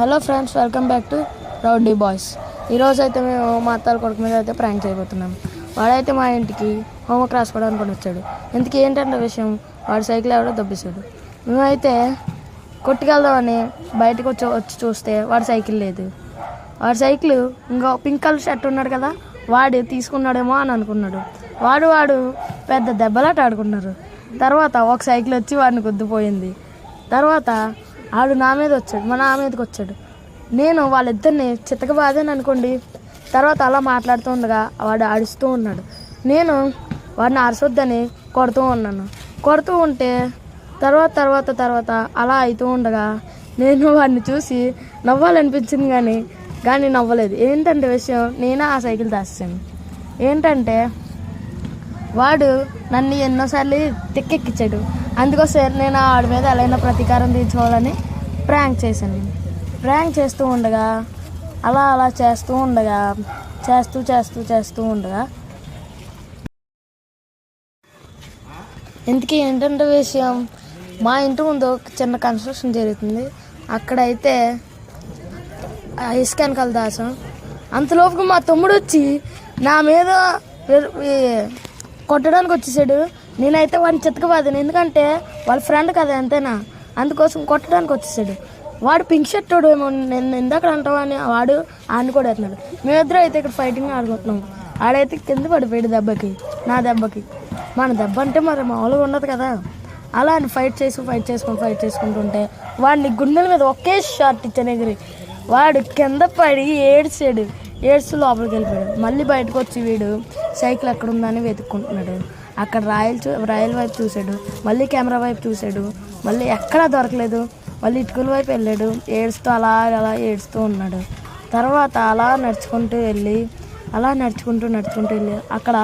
Hello friends welcome back to rowdy boys. ఈరోజు అయితే మేము మా అత్తాల కొడుకు మీద అయితే ప్రాంక్ చేయబోతున్నాం. వాడైతే మా ఇంటికి హోంవర్క్ రాసుకోవడానికి కొని వచ్చాడు. ఇంతకీ ఏంటంటే విషయం? వాడు సైకిల్ ఎవడో దబ్బేశాడు. మేమైతే కొట్టుకెళ్దామని బయటకు వచ్చి వచ్చి చూస్తే వాడి సైకిల్ లేదు. వాడి సైకిల్ ఇంకా పింక్ కలర్ షర్ట్ ఉన్నాడు కదా వాడు తీసుకున్నాడేమో అని అనుకున్నాడు. వాడు వాడు పెద్ద దెబ్బలాట ఆడుకున్నారు. తర్వాత ఒక సైకిల్ వచ్చి వాడిని గుద్దుపోయింది. తర్వాత ఆడు నా మీద వచ్చాడు మా నా మీదకి వచ్చాడు. నేను వాళ్ళిద్దరిని చిత్తక బాధాను అనుకోండి తర్వాత అలా మాట్లాడుతూ ఉండగా వాడు ఆడిస్తూ ఉన్నాడు. నేను వాడిని అరసొద్దని కొడుతూ ఉన్నాను. కొడుతూ ఉంటే తర్వాత తర్వాత తర్వాత అలా అవుతూ ఉండగా నేను వాడిని చూసి నవ్వాలనిపించింది కానీ కానీ నవ్వలేదు. ఏంటంటే విషయం నేనే ఆ సైకిల్ దాచాను ఏంటంటే వాడు నన్ను ఎన్నోసార్లు తిక్కెక్కించాడు అందుకోసం నేను ఆడి మీద ఎలా ప్రతీకారం తీర్చుకోవాలని ప్రాంక్ చేశాను. ప్రాంక్ చేస్తూ ఉండగా అలా అలా చేస్తూ ఉండగా చేస్తూ చేస్తూ చేస్తూ ఉండగా. ఇంతకీ ఏంటంటే విషయం? మా ఇంటి ముందు ఒక చిన్న కన్స్ట్రక్షన్ జరుగుతుంది. అక్కడైతే ఆ ఇసుక వెనకాల దాసం. అంతలోపు మా తమ్ముడు వచ్చి నా మీద కొట్టడానికి వచ్చేసాడు నేనైతే వాడిని చితకబాదాను. ఎందుకంటే వాళ్ళ ఫ్రెండ్ కదా అంతేనా? అందుకోసం కొట్టడానికి వచ్చేసాడు. వాడు పింక్ షర్ట్ వాడు ఏమో నేను ఇందాక అంటావని అని వాడు ఆయన కూడా వేస్తున్నాడు. మేమిద్దరం అయితే ఇక్కడ ఫైటింగ్ ఆడుకుంటున్నాం. ఆడైతే కింద పడిపోయాడు దెబ్బకి నా దెబ్బకి. మన దెబ్బ అంటే మరి మామూలుగా ఉండదు కదా. అలా అని ఫైట్ చేసి ఫైట్ చేసుకుని ఫైట్ చేసుకుంటుంటే వాడిని గుండెల మీద ఒకే షార్ట్ ఇచ్చాను ఎగిరి. వాడు కింద పడి ఏడ్చాడు. ఏడ్చి లోపలికి వెళ్ళిపోయాడు. మళ్ళీ బయటకు వచ్చి వీడు సైకిల్ ఎక్కడ ఉందని వెతుక్కుంటున్నాడు. అక్కడ రాయల్ చూ రాయల్ వైపు చూశాడు. మళ్ళీ కెమెరా వైపు చూశాడు. మళ్ళీ ఎక్కడా దొరకలేదు. మళ్ళీ ఇటుకల వైపు వెళ్ళాడు. ఏడుస్తూ అలా అలా ఏడుస్తూ ఉన్నాడు. తర్వాత అలా నడుచుకుంటూ వెళ్ళి అలా నడుచుకుంటూ నడుచుకుంటూ వెళ్ళి అక్కడ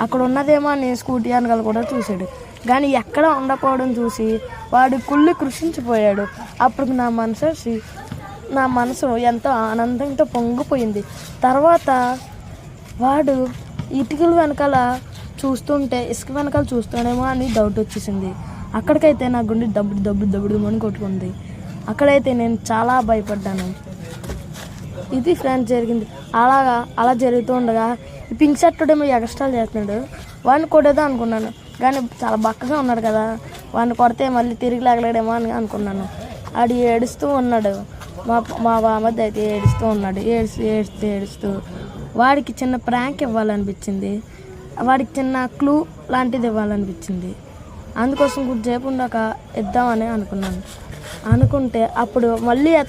అక్కడ ఉన్నదేమో అని స్కూటీ అనగలు కూడా చూశాడు. కానీ ఎక్కడ ఉండకపోవడం చూసి వాడు కుళ్ళి కృషించిపోయాడు. అప్పుడు నా మనసు నా మనసు ఎంతో ఆనందంతో పొంగిపోయింది. తర్వాత వాడు ఇటుకలు వెనకాల చూస్తుంటే ఇసుక వెనకాల చూస్తానేమో అని డౌట్ వచ్చేసింది. అక్కడికైతే నా గుండె దబ్బుడు దబ్బుడు దబ్బుడు అని కొట్టుకుంది. అక్కడైతే నేను చాలా భయపడ్డాను. ఇది ఫ్రెండ్స్ జరిగింది. అలాగా అలా జరుగుతూ ఉండగా ఈ పింక్ షర్ట్ ఏమో ఎక్స్ట్రాలు చేస్తున్నాడు. వాడిని కొట్టేదా అనుకున్నాను. కానీ చాలా బక్కగా ఉన్నాడు కదా. వాడిని కొడితే మళ్ళీ తిరిగి లేగలేడేమో అని అనుకున్నాను. ఆడు ఏడుస్తూ ఉన్నాడు. మా మా బామద్ద అయితే ఏడుస్తూ ఉన్నాడు. ఏడుస్తూ ఏడుస్తూ ఏడుస్తూ. వాడికి చిన్న ప్రాంక్ ఇవ్వాలనిపించింది. వాడికి చిన్న క్లూ లాంటిది ఇవ్వాలనిపించింది. అందుకోసం కొద్దిసేపు ఉండాక ఇద్దామని అనుకున్నాను. అనుకుంటే అప్పుడు మళ్ళీ